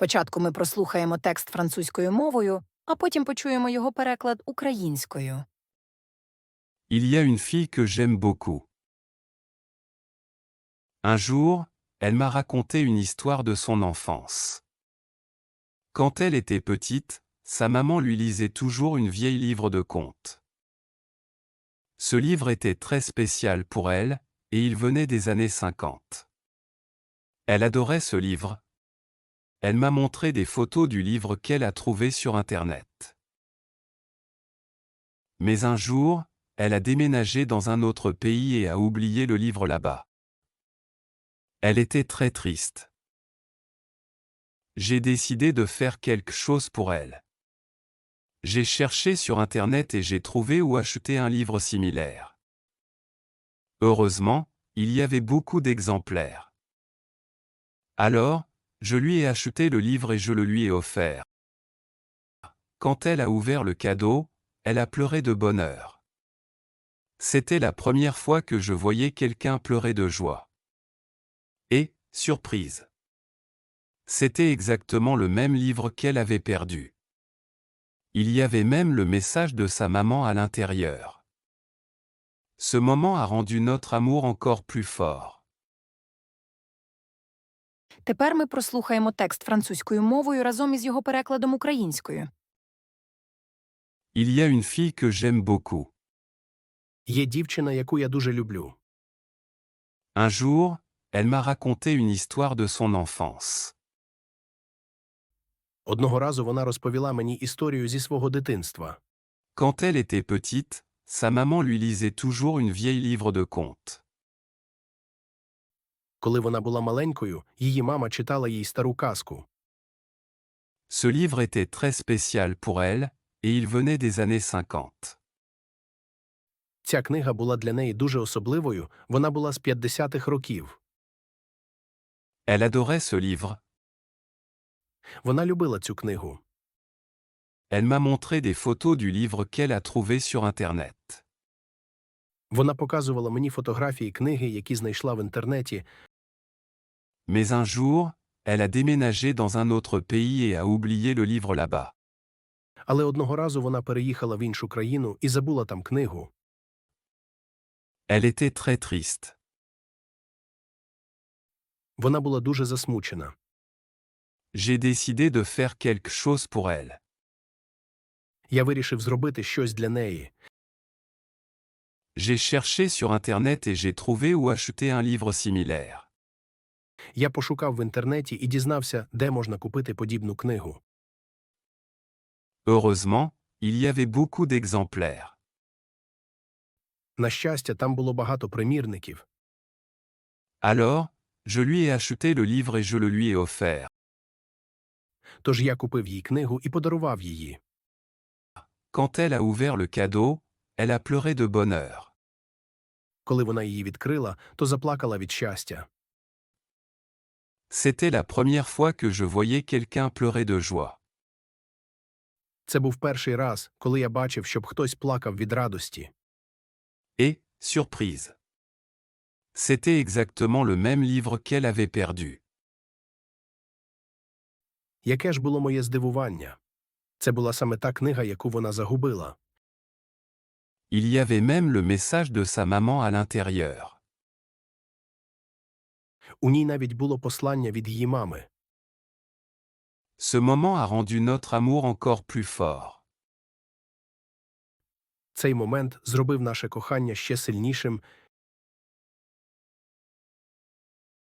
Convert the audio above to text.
Спочатку ми прослухаємо текст французькою мовою, а потім почуємо його переклад українською. Il y a une fille que j'aime beaucoup. Un jour, elle m'a raconté une histoire de son enfance. Quand elle était petite, sa maman lui lisait toujours une vieille livre de contes. Ce livre était très spécial pour elle, et il venait des années 50. Elle adorait ce livre. elle m'a montré des photos du livre qu'elle a trouvé sur Internet. Mais un jour, elle a déménagé dans un autre pays et a oublié le livre là-bas. Elle était très triste. J'ai décidé de faire quelque chose pour elle. J'ai cherché sur Internet et j'ai trouvé où acheter un livre similaire. Heureusement, il y avait beaucoup d'exemplaires. Alors, je lui ai acheté le livre et je le lui ai offert. Quand elle a ouvert le cadeau, elle a pleuré de bonheur. C'était la première fois que je voyais quelqu'un pleurer de joie. Et, surprise. C'était exactement le même livre qu'elle avait perdu. Il y avait même le message de sa maman à l'intérieur. Ce moment a rendu notre amour encore plus fort. Тепер ми прослухаємо текст французькою мовою разом із його перекладом українською. Il y a une fille que j'aime beaucoup. Є дівчина, яку я дуже люблю. Un jour, elle m'a raconté une histoire de son enfance. Одного разу вона розповіла мені історію зі свого дитинства. Quand elle était petite, sa maman lui lisait toujours une vieille livre de contes. Коли вона була маленькою, її мама читала їй стару казку. Ce livre était très spécial pour elle, et il venait des années 50. Ця книга була для неї дуже особливою, вона була з 50-х років. Elle adorait ce livre. Вона любила цю книгу. Elle m'a montré des photos du livre qu'elle a trouvé sur Internet. Вона показувала мені фотографії книги, які знайшла в інтернеті, Mais un jour, elle a déménagé dans un autre pays et a oublié le livre là-bas. але одного разу вона переїхала в іншу країну і забула там книгу. Elle était très triste. Вона була дуже засмучена. J'ai décidé de faire quelque chose pour elle. Я вирішив зробити щось для неї. J'ai cherché sur Internet et j'ai trouvé où acheter un livre similaire. Я пошукав в інтернеті і дізнався, де можна купити подібну книгу. Heureusement, il y avait beaucoup d'exemplaires. На щастя, там було багато примірників. Alors, je lui ai acheté le livre et je le lui ai offert. Тож я купив їй книгу і подарував її. Quand elle a ouvert le cadeau, elle a pleuré de bonheur. Коли вона її відкрила, то заплакала від щастя. C'était la première fois que je voyais quelqu'un pleurer de joie. Це був перший раз, коли я бачив, щоб хтось плакав від радості. Et, surprise. C'était exactement le même livre qu'elle avait perdu. Яке ж було моє здивування? Це була саме та книга, яку вона загубила. Il y avait même le message de sa maman à l'intérieur. У ній навіть було послання від її мами. Ce moment a rendu notre amour encore plus fort. Цей момент зробив наше кохання ще сильнішим